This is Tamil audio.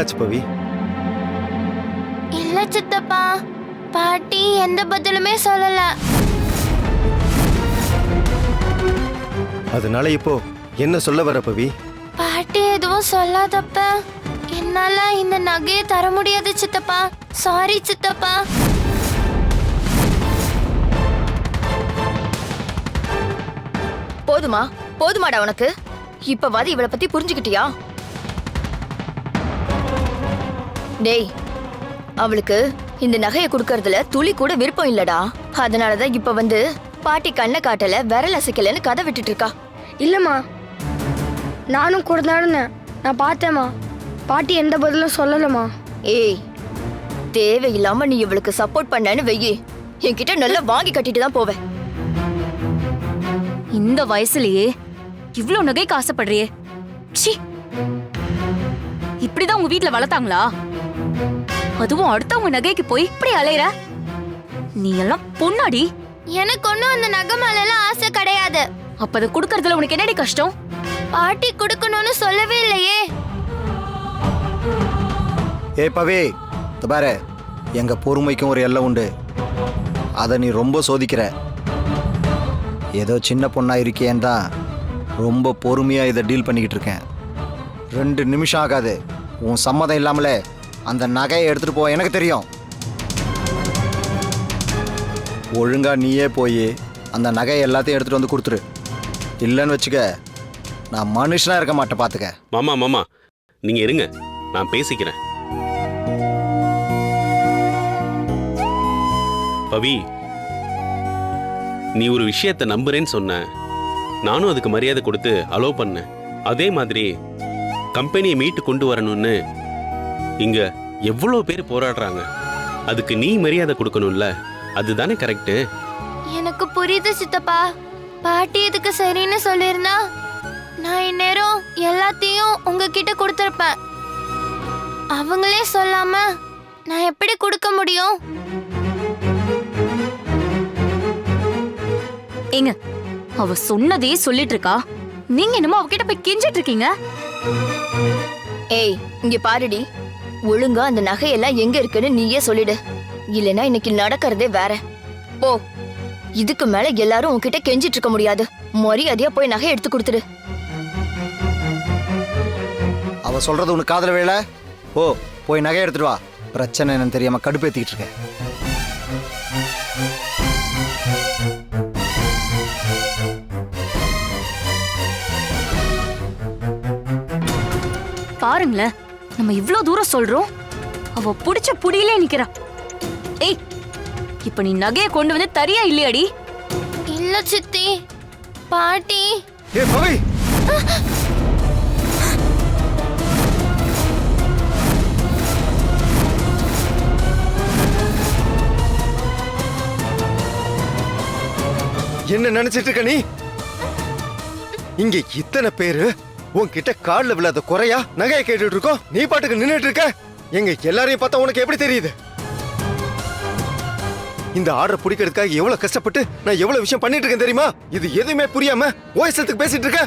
என்னாச்சு பவி? இல்ல சித்தப்பா பாட்டி எந்த பதிலுமே சொல்லல. அதனால இப்போ என்ன சொல்ல வர பவி? பாட்டி எதுவும் சொல்லாதப்ப என்னால இந்த நகையை தர முடியாது சித்தப்பா. சாரி சித்தப்பா. போதுமா போதுமாடா உனக்கு. இப்பவாது இவளை பத்தி புரிஞ்சுக்கிட்டியா? டேய் அவளுக்கு இந்த நகையை கொடுக்கறதுல துளி கூட விருப்பம் இல்லடா. அதனாலதான் இப்ப வந்து பாட்டி கண்ணை காட்டல விரல் அசைக்கலன்னு கதை விட்டுட்டு இருக்கா. இல்லைம்மா நானும் கூட தான் இருந்தேன். நான் பார்த்தேம்மா. பாட்டி எந்த பதிலும் சொல்லலைம்மா. ஏய் தேவையில்லாம நீ இவளுக்கு சப்போர்ட் பண்ணேன்னு வெயி. என்கிட்ட நல்லா வாங்கி கட்டிட்டு தான் போவேன். இந்த வயசுலயே இவ்ளோ நகைக்கு ஆசைப்படுறியே. ச்சீ. இப்படிதான் உங்க வீட்ல வளர்த்தாங்களா? அதுவும் அடுத்தவங்க நகைக்கு போய் இப்படி அலையற? நீ எல்லாம் பொண்ணாடி. எனக்கு ஒன்றும் அந்த நகை மேலாம் ஆசை கிடையாது. அப்ப அதை குடுக்கறதுல உனக்கு என்னடி கஷ்டம்? பாட்டி கொடுக்கணும்னு சொல்லவே இல்லையே. ஏ பவி இந்த பாரு. எங்க பொறுமைக்கும் ஒரு எல்லை உண்டு. அதை நீ ரொம்ப சோதிக்கிற. ஏதோ சின்ன பொண்ணா இருக்கியேன்னு தான் ரொம்ப பொறுமையா இதை டீல் பண்ணிக்கிட்டு இருக்கேன். ரெண்டு நிமிஷம் ஆகாது. உன் சம்மதம் இல்லாமலே அந்த நகையை எடுத்துட்டு போ எனக்கு தெரியும். ஒழுங்கா நீயே போய் அந்த நகையை எல்லாத்தையும் எடுத்துட்டு வந்து கொடுத்துரு. இல்லைன்னு வச்சுக்க நான் மனுஷனா இருக்க மாட்டேன் பார்த்துக்க மாமா மாமா நீங்க இருங்க நான் பேசிக்கிறேன். பவி நீ ஒரு விஷயத்தை நம்புறேன்னு சொன்ன நானும் அதுக்கு மரியாதை கொடுத்து அலோவ் பண்ணேன். அதே மாதிரி கம்பெனியை மீட்டு கொண்டு வரணும்னு இங்க எவ்வளோ பேர் போராடுறாங்க. அதுக்கு நீ மரியாதை கொடுக்கணும்ல. அதுதானே கரெக்டு எனக்கு புரியுது சித்தப்பா. பாட்டி இதுக்கு சரின்னு சொல்லியிருந்தா நான் இந்நேரம் எல்லாத்தையும் உங்ககிட்ட கொடுத்துருப்பேன். அவங்களே சொல்லாம நான் எப்படி கொடுக்க முடியும்? ஏங்க அவ சொன்னதே சொல்லிட்டு இருக்கா நீங்க என்னமோ அவகிட்ட போய் கெஞ்சிட்டு இருக்கீங்க ஏய் இங்க பாருடி. ஒழுங்கா அந்த நகையெல்லாம் எங்க இருக்குன்னு நீயே சொல்லிடு. இல்லைன்னா இன்னைக்கு நடக்கிறதே வேற. போ. இதுக்கு மேல எல்லாரும் உன்கிட்ட கெஞ்சிட்டு இருக்க முடியாது. மரியாதையா போய் நகை எடுத்து கொடுத்துடு. அவ சொல்றது உனக்கு காதல வேலை ஓ போய் நகை எடுத்துட்டு வா. பிரச்சனை என்னன்னு தெரியாம கடுப்பேத்திக்கிட்டு இருக்கேன் பாருங்களேன். நம்ம இவ்ளோ தூரம் சொல்றோம்? அவ புடிச்ச புடியிலே நிக்கிறா. ஏய் இப்ப நீ நகைய கொண்டு வந்து தரியா இல்லையாடி? இல்ல சித்தி. பாட்டி. ஏ பவி என்ன நினைச்சிட்டு இருக்க நீ? இங்க இத்தனை பேரு உன்கிட்ட கால்ல விழாத குறையா நகையை கேட்டுட்டு இருக்கோம் நீ பாட்டுக்கு நின்றுட்டு இருக்க எங்க எல்லாரையும் பார்த்தா உனக்கு எப்படி தெரியுது? இந்த ஆர்டர் பிடிக்கிறதுக்காக எவ்வளவு கஷ்டப்பட்டு நான் எவ்வளவு விஷயம் பண்ணிட்டு இருக்கேன் தெரியுமா? இது எதுவுமே புரியாம ஓய்சத்துக்கு பேசிட்டு இருக்க.